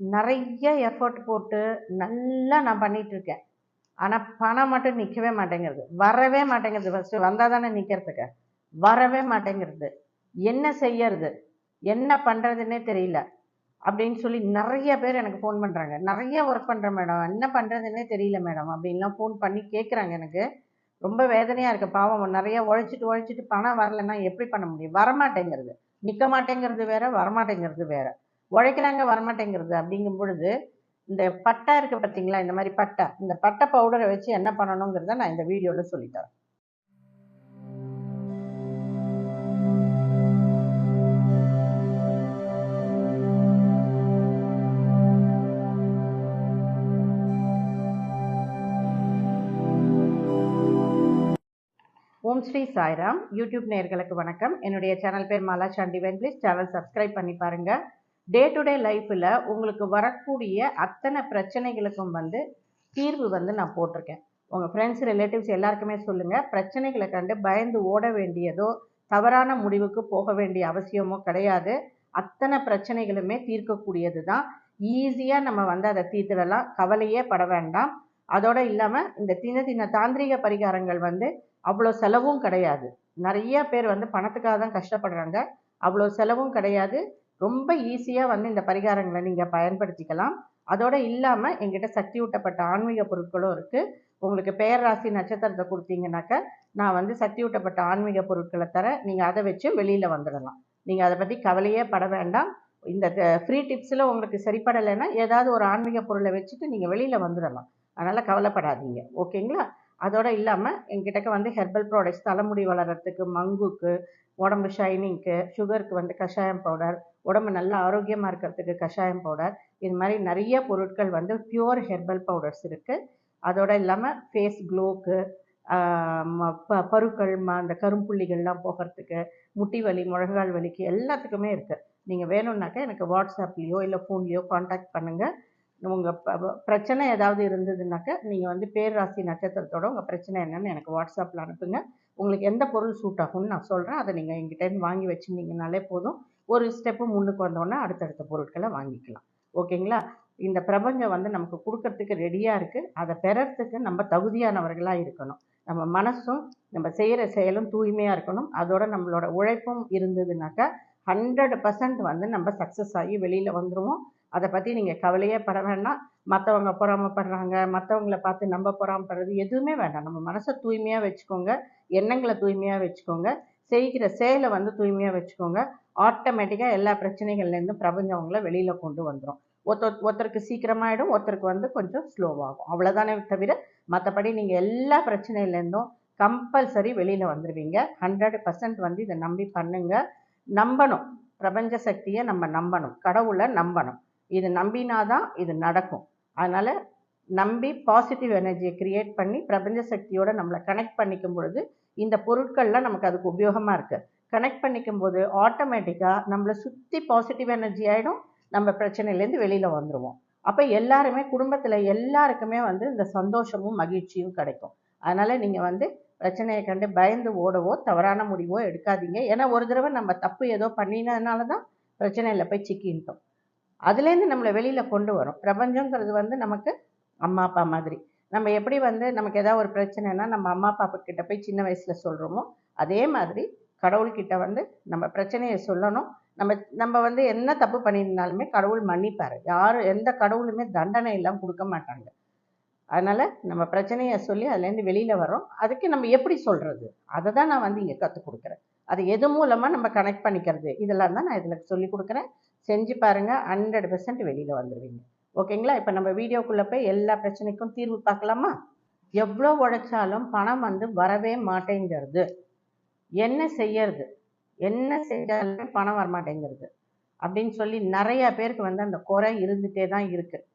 நிறைய எஃபர்ட் போட்டு நல்லா நான் பண்ணிகிட்ருக்கேன் ஆனால் பணம் மட்டும் நிற்கவே மாட்டேங்கிறது. வரவே மாட்டேங்கிறது ஃபஸ்ட்டு வந்தால் தானே நிற்கிறதுக்கு வரவே மாட்டேங்கிறது. என்ன செய்யறது? என்ன பண்ணுறதுன்னே தெரியல. அப்படின்னு சொல்லி நிறைய பேர் எனக்கு ஃபோன் பண்ணுறாங்க நிறைய ஒர்க் பண்ணுறேன் மேடம் என்ன பண்ணுறதுன்னே தெரியல மேடம் அப்படின்லாம் ஃபோன் பண்ணி கேட்குறாங்க எனக்கு. ரொம்ப வேதனையாக இருக்குது பாவம் நிறைய உழைச்சிட்டு உழைச்சிட்டு பணம் வரலைன்னா எப்படி பண்ண முடியும்? வரமாட்டேங்கிறது. நிற்க மாட்டேங்கிறது வேற வரமாட்டேங்கிறது வேறு. உழைக்கிறாங்க வரமாட்டேங்கிறது. அப்படிங்கும் பொழுது இந்த பட்டை இருக்குது பார்த்தீங்களா இந்த மாதிரி பட்டை. இந்த பட்டை பவுடரை வச்சு என்ன பண்ணணுங்கிறத நான் இந்த வீடியோவில் சொல்லித்தரேன். ஓம் ஸ்ரீ சாய்ராம். யூடியூப் நேர்களுக்கு வணக்கம். என்னுடைய சேனல் பேர் Mala Sandy please channel subscribe பண்ணி பாருங்கள் டே டு டே லைஃப்பில் உங்களுக்கு வரக்கூடிய அத்தனை பிரச்சனைகளுக்கும் வந்து தீர்வு வந்து நான் போட்டிருக்கேன். உங்கள் ஃப்ரெண்ட்ஸ் ரிலேட்டிவ்ஸ் எல்லாருக்குமே சொல்லுங்கள் பிரச்சனைகளை கண்டு பயந்து ஓட வேண்டியதோ தவறான முடிவுக்கு போக வேண்டிய அவசியமோ கிடையாது. அத்தனை பிரச்சனைகளுமே தீர்க்கக்கூடியது தான் ஈஸியாக நம்ம வந்து அதை தீர்த்துடலாம். கவலையே பட வேண்டாம். அதோடு இல்லாமல் இந்த சின்ன சின்ன தாந்திரிக பரிகாரங்கள் வந்து அவ்வளோ செலவும் கிடையாது. நிறைய பேர் வந்து பணத்துக்காக தான் கஷ்டப்படுறாங்க. அவ்வளோ செலவும் கிடையாது. ரொம்ப ஈஸியாக வந்து இந்த பரிகாரங்களை நீங்கள் பயன்படுத்திக்கலாம். அதோடு இல்லாமல் எங்கிட்ட சக்தி ஊட்டப்பட்ட ஆன்மீக பொருட்களும் இருக்குது உங்களுக்கு பேரராசி நட்சத்திரத்தை கொடுத்தீங்கன்னாக்க நான் வந்து சக்தி ஊட்டப்பட்ட ஆன்மீக பொருட்களை தரேன் நீங்கள் அதை வச்சு வெளியில் வந்துடலாம். நீங்கள் அதை பற்றி கவலையே பட வேண்டாம். இந்த ஃப்ரீ டிப்ஸில் உங்களுக்கு சரிப்படலைன்னா ஏதாவது ஒரு ஆன்மீக பொருளை வச்சுட்டு நீங்கள் வெளியில் வந்துடலாம். அதனால் கவலைப்படாதீங்க. ஓகேங்களா? அதோடு இல்லாமல் எங்கிட்டக்க வந்து ஹெர்பல் ப்ராடக்ட்ஸ் தலைமுடி வளர்கிறதுக்கு மங்குக்கு உடம்பு ஷைனிங்க்கு சுகருக்கு வந்து கஷாயம் பவுடர் உடம்பு நல்லா ஆரோக்கியமாக இருக்கிறதுக்கு கஷாயம் பவுடர் இது மாதிரி நிறைய பொருட்கள் வந்து பியூர் ஹெர்பல் பவுடர்ஸ் இருக்குது அதோட இல்லாமல் ஃபேஸ் க்ளோக்கு ப பருக்கள் ம அந்த கரும்புள்ளிகள்லாம் போகிறதுக்கு முட்டி வலி முழங்கால் வலிக்கு எல்லாத்துக்குமே இருக்குது நீங்கள் வேணும்னாக்கா எனக்கு வாட்ஸ்அப்லேயோ இல்லை ஃபோன்லேயோ காண்டாக்ட் பண்ணுங்கள் உங்கள் பிரச்சனை ஏதாவது இருந்ததுனாக்கா நீங்கள் வந்து பேராசி நட்சத்திரத்தோட உங்கள் பிரச்சனை என்னன்னு எனக்கு வாட்ஸ்அப்பில் அனுப்புங்க. உங்களுக்கு எந்த பொருள் சூட் ஆகும்னு நான் சொல்கிறேன் அதை நீங்கள் எங்கிட்டேருந்து வாங்கி வச்சுருந்தீங்கனாலே போதும். ஒரு ஸ்டெப்பு முன்னுக்கு வந்தோடனே அடுத்தடுத்த பொருட்களை வாங்கிக்கலாம். ஓகேங்களா? இந்த பிரபஞ்சம் வந்து நமக்கு கொடுக்கறதுக்கு ரெடியாக இருக்குது அதை பெறறதுக்கு நம்ம தகுதியானவர்களாக இருக்கணும். நம்ம மனசும் நம்ம செய்கிற செயலும் தூய்மையாக இருக்கணும். அதோட நம்மளோட உழைப்பும் இருந்ததுனாக்கா ஹண்ட்ரட் பர்சன்ட் வந்து நம்ம சக்ஸஸ் ஆகி வெளியில் வந்துடுவோம் அதை பற்றி நீங்கள் கவலையே பட வேண்டாம் மற்றவங்க பொறாமப்படுறாங்க மற்றவங்கள பார்த்து நம்ம பொறாமப்படுறது எதுவுமே வேண்டாம். நம்ம மனசை தூய்மையாக வச்சுக்கோங்க எண்ணங்களை தூய்மையாக வச்சுக்கோங்க செய்கிற செயலை வந்து தூய்மையாக வச்சுக்கோங்க. ஆட்டோமேட்டிக்காக எல்லா பிரச்சனைகள்லேருந்தும் பிரபஞ்சம் வெளியில் கொண்டு வந்துடும் ஒருத்தர் ஒருத்தருக்கு சீக்கிரமாயிடும் ஒருத்தருக்கு வந்து கொஞ்சம் ஸ்லோவாகும். அவ்வளோதானே தவிர மற்றபடி நீங்கள் எல்லா பிரச்சனையிலேருந்தும் கம்பல்சரி வெளியில் வந்துடுவீங்க ஹண்ட்ரட் பர்சன்ட் வந்து இதை நம்பி பண்ணுங்க. நம்பணும். பிரபஞ்ச சக்தியை நம்ம நம்பணும். கடவுளை நம்பணும். இது நம்பினாதான் இது நடக்கும். அதனால் நம்பி பாசிட்டிவ் எனர்ஜியை கிரியேட் பண்ணி பிரபஞ்ச சக்தியோட நம்மளை கனெக்ட் பண்ணிக்கும் பொழுது இந்த பொருட்கள்லாம் நமக்கு அதுக்கு உபயோகமாக இருக்குது கனெக்ட் பண்ணிக்கும் போது ஆட்டோமேட்டிக்காக நம்மளை சுற்றி பாசிட்டிவ் எனர்ஜி ஆகிடும் நம்ம பிரச்சனையிலேருந்து வெளியில் வந்துடுவோம் அப்போ எல்லாருமே குடும்பத்தில் எல்லாருக்குமே வந்து இந்த சந்தோஷமும் மகிழ்ச்சியும் கிடைக்கும். அதனால் நீங்கள் வந்து பிரச்சனையை கண்டு பயந்து ஓடவோ தவறான முடிவோ எடுக்காதீங்க. ஏன்னா ஒரு தடவை நம்ம தப்பு ஏதோ பண்ணினதுனால தான் பிரச்சனையில் போய் சிக்கின்ட்டோம். அதுலேருந்து நம்மளை வெளியில் கொண்டு வரும். பிரபஞ்சங்கிறது வந்து நமக்கு அம்மா அப்பா மாதிரி. நம்ம எப்படி வந்து நமக்கு ஏதாவது ஒரு பிரச்சனைனா நம்ம அம்மா அப்பா கிட்ட போய் சின்ன வயசில் சொல்கிறோமோ அதே மாதிரி கடவுள்கிட்ட வந்து நம்ம பிரச்சனையை சொல்லணும். நம்ம நம்ம வந்து என்ன தப்பு பண்ணியிருந்தாலுமே கடவுள் மன்னிப்பார். யாரும் எந்த கடவுளுமே தண்டனை எல்லாம் கொடுக்க மாட்டாங்க. அதனால் நம்ம பிரச்சனையை சொல்லி அதுலேருந்து வெளியில் வரோம் அதுக்கு நம்ம எப்படி சொல்கிறது அதை தான் நான் வந்து இங்கே கற்றுக் கொடுக்குறேன். அது எது மூலமாக நம்ம கனெக்ட் பண்ணிக்கிறது? இதெல்லாம் தான் நான் இதில் சொல்லி கொடுக்குறேன். செஞ்சு பாருங்கள் ஹண்ட்ரட் பர்சன்ட் வெளியில் வந்துடுவீங்க ஓகேங்களா இப்போ நம்ம வீடியோக்குள்ளே போய் எல்லா பிரச்சனைக்கும் தீர்வு பார்க்கலாமா? எவ்வளோ உழைச்சாலும் பணம் வந்து வரவே மாட்டேங்கிறது. என்ன செய்யறது? என்ன செஞ்சாலுமே பணம் வரமாட்டேங்கிறது. அப்படின்னு சொல்லி நிறைய பேருக்கு வந்து அந்த குறை இருந்துகிட்டே தான் இருக்குது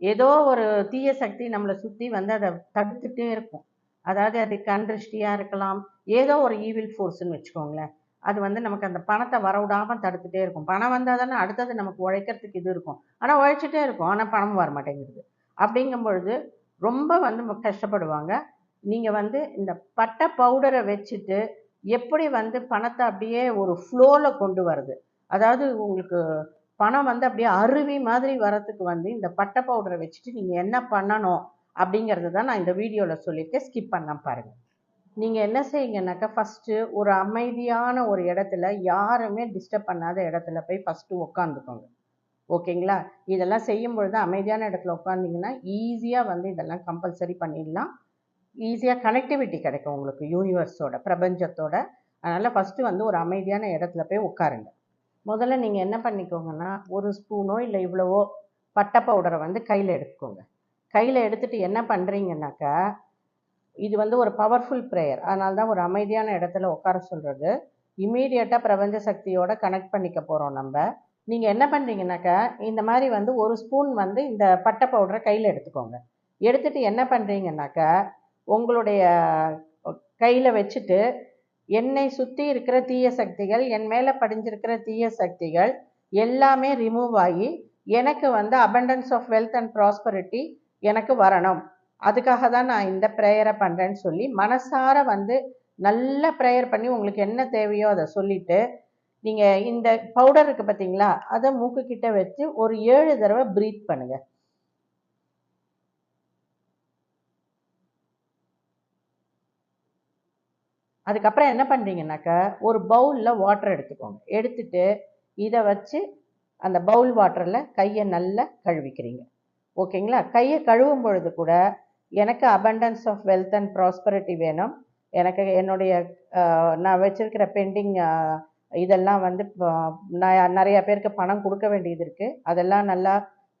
ஏதோ ஒரு தீய சக்தி நம்மளை சுற்றி வந்து அதை தடுத்துட்டே இருக்கும். அதாவது அது கண்திருஷ்டியாக இருக்கலாம். ஏதோ ஒரு ஈவில் ஃபோர்ஸ்ன்னு வச்சுக்கோங்களேன். அது வந்து நமக்கு அந்த பணத்தை வரவிடாமல் தடுத்துகிட்டே இருக்கும். பணம் வந்தால் தானே அடுத்தது நமக்கு உழைக்கிறதுக்கு இது இருக்கும். ஆனால் உழைச்சிட்டே இருக்கும். ஆனால் பணம் வர மாட்டேங்கிறது அப்படிங்கும் பொழுது ரொம்ப வந்து கஷ்டப்படுவாங்க. நீங்கள் வந்து இந்த பட்டை பவுடரை வச்சுட்டு எப்படி வந்து பணத்தை அப்படியே ஒரு ஃப்ளோவில் கொண்டு வருது அதாவது உங்களுக்கு பணம் வந்து அப்படியே அருவி மாதிரி வரத்துக்கு வந்து இந்த பட்டை பவுடரை வச்சுட்டு நீங்கள் என்ன பண்ணணும் அப்படிங்கிறது தான் நான் இந்த வீடியோவில் சொல்லியிருக்கேன். ஸ்கிப் பண்ண பாருங்கள் நீங்கள் என்ன செய்யுங்கனாக்கா ஃபஸ்ட்டு ஒரு அமைதியான ஒரு இடத்துல யாருமே டிஸ்டர்ப் பண்ணாத இடத்துல போய் ஃபஸ்ட்டு உட்காந்துக்கோங்க ஓகேங்களா? இதெல்லாம் செய்யும் பொழுது அமைதியான இடத்துல உட்காந்திங்கன்னா ஈஸியாக வந்து இதெல்லாம் கம்பல்சரி பண்ணிடலாம். ஈஸியாக கனெக்டிவிட்டி கிடைக்கும் உங்களுக்கு யூனிவர்ஸோட பிரபஞ்சத்தோட. அதனால் ஃபஸ்ட்டு வந்து ஒரு அமைதியான இடத்துல போய் உட்காருங்க. முதல்ல நீங்கள் என்ன பண்ணிக்கோங்கன்னா ஒரு ஸ்பூனோ இல்லை இவ்வளவோ பட்டை பவுடரை வந்து கையில் எடுத்துக்கோங்க. கையில் எடுத்துட்டு என்ன பண்ணுறீங்கன்னாக்கா இது வந்து ஒரு பவர்ஃபுல் ப்ரேயர் அதனால தான் ஒரு அமைதியான இடத்துல உட்கார சொல்கிறது இமீடியட்டாக பிரபஞ்ச சக்தியோட கனெக்ட் பண்ணிக்க போகிறோம் நம்ம. நீங்கள் என்ன பண்ணுறீங்கனாக்கா இந்த மாதிரி வந்து ஒரு ஸ்பூன் வந்து இந்த பட்டை பவுடரை கையில் எடுத்துக்கோங்க. எடுத்துகிட்டு என்ன பண்ணுறீங்கனாக்கா உங்களுடைய கையில் வச்சுட்டு என்னை சுற்றி இருக்கிற தீய சக்திகள் என் மேலே படிஞ்சிருக்கிற தீய சக்திகள் எல்லாமே ரிமூவ் ஆகி எனக்கு வந்து abundance of wealth and prosperity எனக்கு வரணும். அதுக்காக தான் நான் இந்த ப்ரேயரை பண்ணுறேன்னு சொல்லி மனசார வந்து நல்ல ப்ரேயர் பண்ணி உங்களுக்கு என்ன தேவையோ அதை சொல்லிவிட்டு நீங்கள் இந்த பவுடர் இருக்குது பார்த்தீங்களா அதை மூக்குக்கிட்ட வச்சு ஒரு ஏழு தடவை ப்ரீத் பண்ணுங்கள் அதுக்கப்புறம் என்ன பண்ணுறீங்கனாக்கா ஒரு பவுலில் வாட்டர் எடுத்துக்கோங்க. எடுத்துட்டு இதை வச்சு அந்த பவுல் வாட்டரில் கையை நல்லா கழுவிக்கிறீங்க. ஓகேங்களா? கையை கழுவும் பொழுது கூட எனக்கு abundance of wealth and prosperity வேணும். எனக்கு என்னுடைய நான் வச்சுருக்கிற பெண்டிங் இதெல்லாம் வந்து நான் நிறைய பேருக்கு பணம் கொடுக்க வேண்டியது இருக்குது அதெல்லாம் நல்லா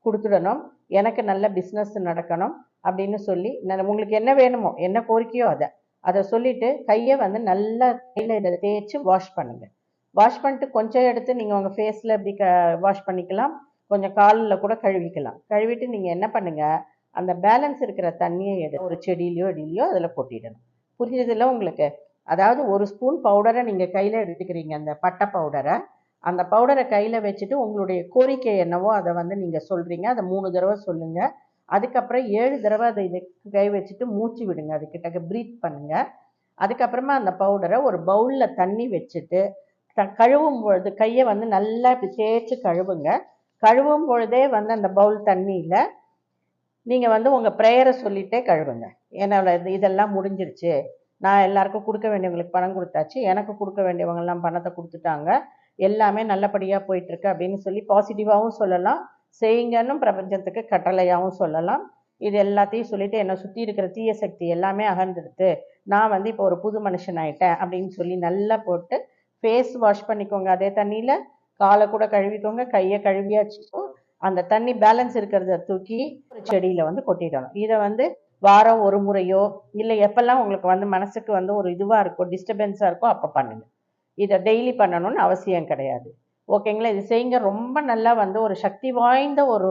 கொடுத்துடணும். எனக்கு நல்ல பிஸ்னஸ் நடக்கணும் அப்படின்னு சொல்லி நான் உங்களுக்கு என்ன வேணுமோ என்ன கோரிக்கையோ அதை அதை சொல்லிவிட்டு கையை வந்து நல்லா கையில் இதை தேய்ச்சி வாஷ் பண்ணுங்கள் வாஷ் பண்ணிட்டு கொஞ்சம் எடுத்து நீங்கள் உங்கள் ஃபேஸில் இப்படி க வாஷ் பண்ணிக்கலாம். கொஞ்சம் காலில் கூட கழுவிக்கலாம். கழுவிட்டு நீங்கள் என்ன பண்ணுங்கள் அந்த பேலன்ஸ் இருக்கிற தண்ணியை எடுத்து ஒரு செடியிலையோ அடியிலையோ அதில் கொட்டிடணும். புரிஞ்சதில்ல உங்களுக்கு? அதாவது ஒரு ஸ்பூன் பவுடரை நீங்கள் கையில் எடுத்துக்கிறீங்க அந்த பட்டை பவுடரை அந்த பவுடரை கையில் வச்சுட்டு உங்களுடைய கோரிக்கை என்னவோ அதை வந்து நீங்கள் சொல்கிறீங்க அதை மூணு தடவை சொல்லுங்கள் அதுக்கப்புறம் ஏழு தடவை அதை இதுக்கு கை வச்சுட்டு மூச்சு விடுங்க. அதுக்கிட்ட ப்ரீத் பண்ணுங்கள் அதுக்கப்புறமா அந்த பவுடரை ஒரு பவுலில் தண்ணி வச்சுட்டு த- கழுவும் பொழுது கையை வந்து நல்லா இப்படி தேய்ச்சி கழுவுங்க. கழுவும் பொழுதே வந்து அந்த பவுல் தண்ணியில் நீங்கள் வந்து உங்கள் ப்ரேயரை சொல்லிட்டே கழுவுங்க. என்னோட இது இதெல்லாம் முடிஞ்சிருச்சு. நான் எல்லாருக்கும் கொடுக்க வேண்டியவங்களுக்கு பணம் கொடுத்தாச்சு. எனக்கு கொடுக்க வேண்டியவங்கெல்லாம் பணத்தை கொடுத்துட்டாங்க. எல்லாமே நல்லபடியாக போயிட்டுருக்கு அப்படின்னு சொல்லி பாசிட்டிவாகவும் சொல்லலாம். செய்யுங்கன்னு பிரபஞ்சத்துக்கு கட்டளையாகவும் சொல்லலாம். இது எல்லாத்தையும் சொல்லிட்டு என்னை சுற்றி இருக்கிற தீய சக்தி எல்லாமே அகன்றுடுது நான் வந்து இப்போ ஒரு புது மனுஷன் ஆயிட்டேன் அப்படின்னு சொல்லி நல்லா போட்டு ஃபேஸ் வாஷ் பண்ணிக்கோங்க. அதே தண்ணியில் காலை கூட கழுவிக்கோங்க. கையை கழுவியாச்சுக்கோ அந்த தண்ணி பேலன்ஸ் இருக்கிறத தூக்கி ஒரு செடியில் வந்து கொட்டிடணும். இதை வந்து வாரம் ஒரு முறையோ இல்லை எப்பெல்லாம் உங்களுக்கு வந்து மனசுக்கு வந்து ஒரு இதுவாக இருக்கோ டிஸ்டர்பன்ஸாக இருக்கோ அப்போ பண்ணுங்கள் இதை டெய்லி பண்ணணும்னு அவசியம் கிடையாது. ஓகேங்களா இது செய்யுங்க ரொம்ப நல்லா வந்து ஒரு சக்தி வாய்ந்த ஒரு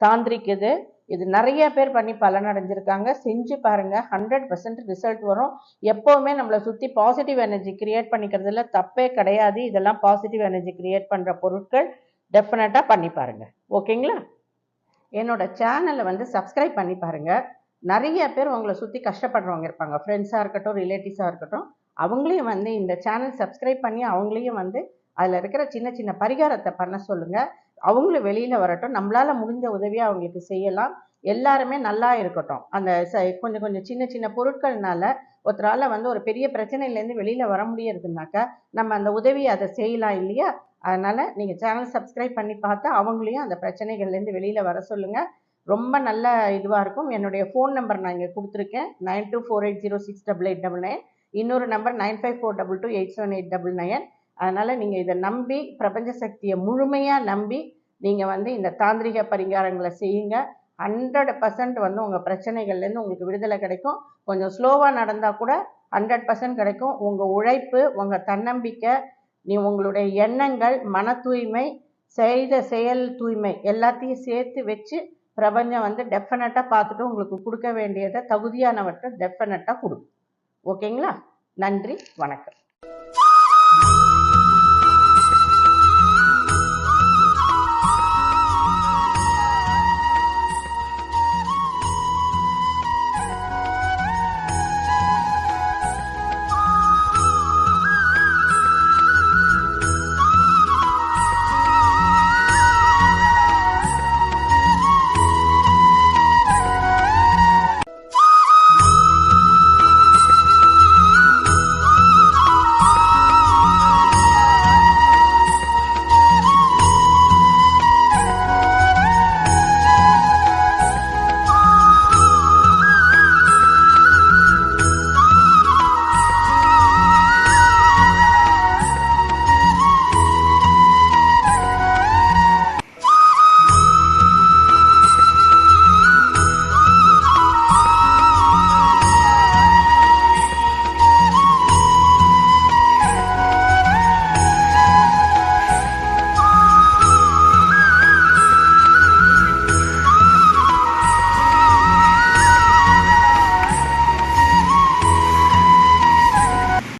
தாந்திரிக் இது. இது நிறைய பேர் பண்ணி பலனடைஞ்சிருக்காங்க. செஞ்சு பாருங்கள் ஹண்ட்ரட் பர்சன்ட் ரிசல்ட் வரும். எப்போவுமே நம்மளை சுற்றி பாசிட்டிவ் எனர்ஜி கிரியேட் பண்ணிக்கிறதுல தப்பே கிடையாது. இதெல்லாம் பாசிட்டிவ் எனர்ஜி கிரியேட் பண்ணுற பொருட்கள் டெஃபினட்டாக பண்ணி பாருங்கள் ஓகேங்களா என்னோடய சேனலை வந்து சப்ஸ்கிரைப் பண்ணி பாருங்கள் நிறைய பேர் உங்களை சுற்றி கஷ்டப்படுறவங்க இருப்பாங்க. ஃப்ரெண்ட்ஸாக இருக்கட்டும் ரிலேட்டிவ்ஸாக இருக்கட்டும் அவங்களையும் வந்து இந்த சேனல் சப்ஸ்கிரைப் பண்ணி அவங்களையும் வந்து அதில் இருக்கிற சின்ன சின்ன பரிகாரத்தை பண்ண சொல்லுங்கள் அவங்களும் வெளியில் வரட்டும். நம்மளால் முடிஞ்ச உதவியை அவங்களுக்கு செய்யலாம். எல்லாருமே நல்லா இருக்கட்டும். அந்த ச கொஞ்சம் கொஞ்சம் சின்ன சின்ன பொருட்கள்னால ஒருத்தரால் வந்து ஒரு பெரிய பிரச்சனையிலேருந்து வெளியில் வர முடியறதுனாக்கா நம்ம அந்த உதவியை அதை செய்யலாம் இல்லையா? அதனால் நீங்கள் சேனல் சப்ஸ்கிரைப் பண்ணி பார்த்து அவங்களையும் அந்த பிரச்சனைகள்லேருந்து வெளியில் வர சொல்லுங்கள் ரொம்ப நல்ல இதுவாக இருக்கும். என்னுடைய ஃபோன் நம்பர் நான் இங்கே கொடுத்துருக்கேன். Nine two four eight zero six double eight double nine இன்னொரு number nine five four double two eight seven eight double nine அதனால் நீங்கள் இதை நம்பி பிரபஞ்ச சக்தியை முழுமையாக நம்பி நீங்கள் வந்து இந்த தாந்திரிக பரிகாரங்களை செய்யுங்க. ஹண்ட்ரட் பர்சன்ட் வந்து உங்கள் பிரச்சனைகள்லேருந்து உங்களுக்கு விடுதலை கிடைக்கும். கொஞ்சம் ஸ்லோவாக நடந்தால் கூட ஹண்ட்ரட் பர்சன்ட் கிடைக்கும். உங்கள் உழைப்பு உங்கள் தன்னம்பிக்கை நீ உங்களுடைய எண்ணங்கள் மன தூய்மை செய்த செயல் தூய்மை எல்லாத்தையும் சேர்த்து வச்சு பிரபஞ்சம் வந்து டெஃபினட்டாக பார்த்துட்டு உங்களுக்கு கொடுக்க வேண்டியதை தகுதியானவற்றை டெஃபினட்டாக கொடுக்கும் ஓகேங்களா நன்றி வணக்கம்.